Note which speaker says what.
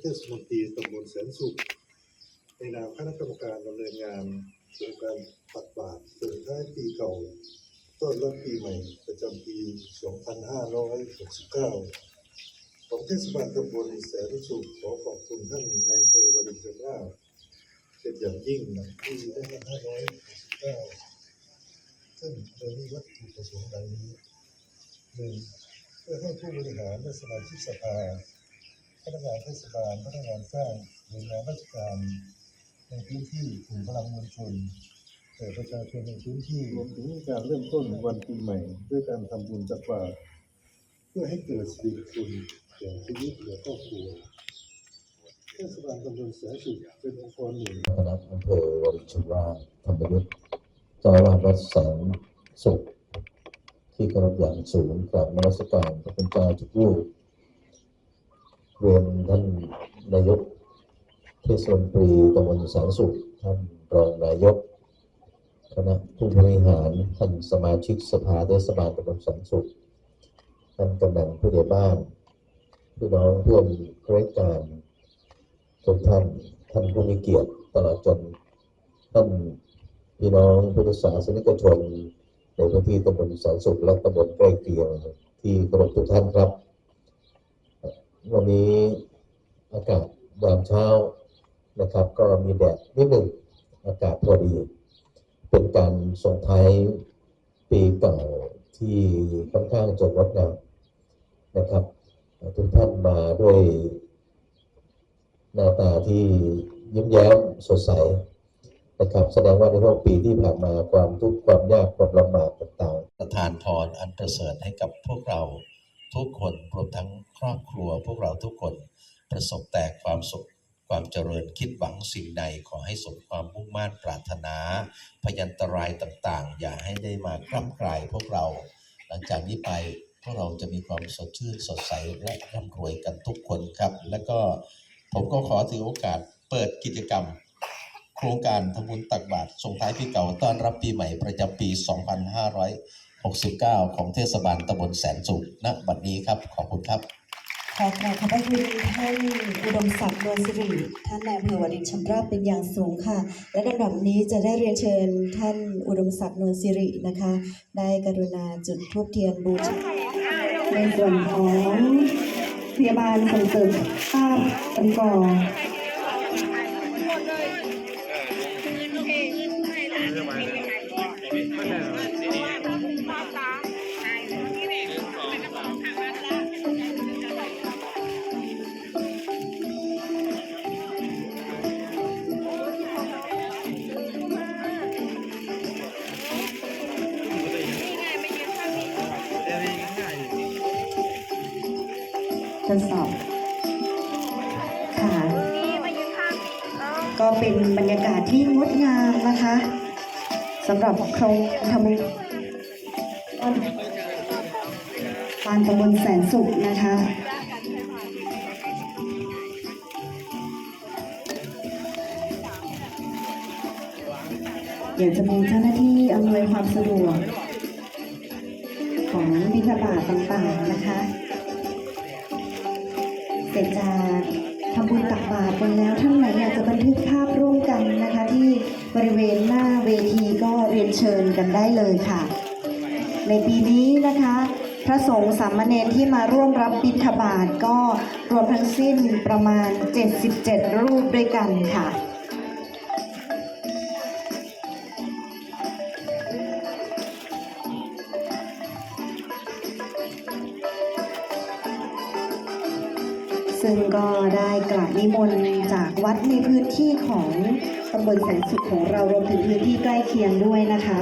Speaker 1: เทศมนตรีตำบลแสนสุข ในนามคณะกรรมการดำเนินงานโครงการตักบาตรส่งท้ายปีเก่า ต้อนรับปีใหม่ ประจำปี 2569 ของเทศบาลตำบลแสนสุขขอขอบคุณท่านในายอำเภอวรินชำราเป็นอย่างยิ่งนะที่ได้มา569ซึ่งโดยมีวัตถุประสงค์ดังนี้หนึ่งเพื่อให้ผู้บริหารและสมาชิกสภา พนักงานเทศบาลพนักงานสร้างหน่วยงานราชการในพื้นที่กลุ่มพลังมวลชนแต่ประชาชนในพื้นที่รวมถึงการเริ่มต้นวันปีใหม่ ด้วยการทำบุญตักบาตรเพื่อให้เกิดสิริคุณแก่ชีวิตและครอบครัวเทศบาลตำบลแสนสุขเป็นองค์กรหนึ่ง
Speaker 2: คณะอำเภอวรินชวาธรรมยุทธ์เจ้าอาวาสวัดแสงสุขที่เคารพอย่างสูงกราบนมัสการพระคุณเจ้าทุกรูป เรียนท่านนายกเทศมนตรีตำบลแสงสุขท่านรองนายกคณะผู้บริหารท่านสมาชิกสภาเทศบาลตำบลแสงสุขท่านกำนันผู้ใหญ่บ้านพี่น้องร่วมรายการทุกท่านท่านผู้มีเกียรติตลอดจนท่านพี่น้องพุทธศาสนิกชนในพื้นที่ตำบลแสนสุขและตำบลใกล้เคียงที่เคารพทุกท่านครับ วันนี้อากาศยามเช้านะครับ ก็มีแดดนิดหนึ่งอากาศพอดี เป็นการส่งท้ายปีเก่าที่ค่อนข้างจะงดงามนะครับทุกท่านมาด้วยหน้าตาที่ยิ้มแย้มสดใสนะครับแสดงว่าในช่วงปีที่ผ่านมาความทุกข์ความยากความลำบากต่างๆประทานพรอันประเสริฐให้กับพวกเรา ทุกคนรวมทั้งครอบครัวพวกเราทุกคนประสบแต่ความสุขความเจริญคิดหวังสิ่งใดขอให้สมความมุ่งมั่นปรารถนา พยันตรายต่างๆ อย่าให้ได้มากร่ำกลายพวกเรา หลังจากนี้ไปพวกเราจะมีความสดชื่นสดใสและร่ำรวยกันทุกคนครับ และก็ผมก็ขอถือโอกาสเปิดกิจกรรม โครงการทำบุญตักบาตรส่งท้ายปีเก่าต้อนรับปีใหม่ประจำปี 2500 69 ของเทศบาลตำบลแสนสุขณบัดนี้ครับ ขอบคุณครับ
Speaker 3: ขอกราบขอบพระคุณท่านอุดมศักดิ์นวลสิริท่านนายอำเภอวารินชำราบเป็นอย่างสูงค่ะ และลำดับนี้จะได้เรียนเชิญท่านอุดมศักดิ์นวลสิรินะคะ ได้กรุณาจุดธูปเทียนบูชา
Speaker 4: ในส่วนของพยาบาลส่งเสริมภาพกันก่อน ทดสอบค่ะก็เป็นบรรยากาศที่งดงามนะคะสำหรับโครงทำบุญบานตำบลแสนสุขนะคะเดี๋ยวจะมีเจ้าหน้าที่อำนวยความสะดวกของบิณฑบาตต่างๆนะคะ เสร็จจากทำบุญตักบาตรกันแล้วท่านไหนอยากจะบันทึกภาพร่วมกันนะคะ ที่บริเวณหน้าเวทีก็เรียนเชิญกันได้เลยค่ะ ในปีนี้นะคะ พระสงฆ์สามเณรที่มาร่วมรับบิณฑบาตก็รวมทั้งสิ้นประมาณ 77 รูปด้วยกันค่ะ ซึ่งก็ได้กราบนิมนต์จากวัดในพื้นที่ของตำบลแสนสุขของเรารวมถึงพื้นที่ใกล้เคียงด้วยนะคะ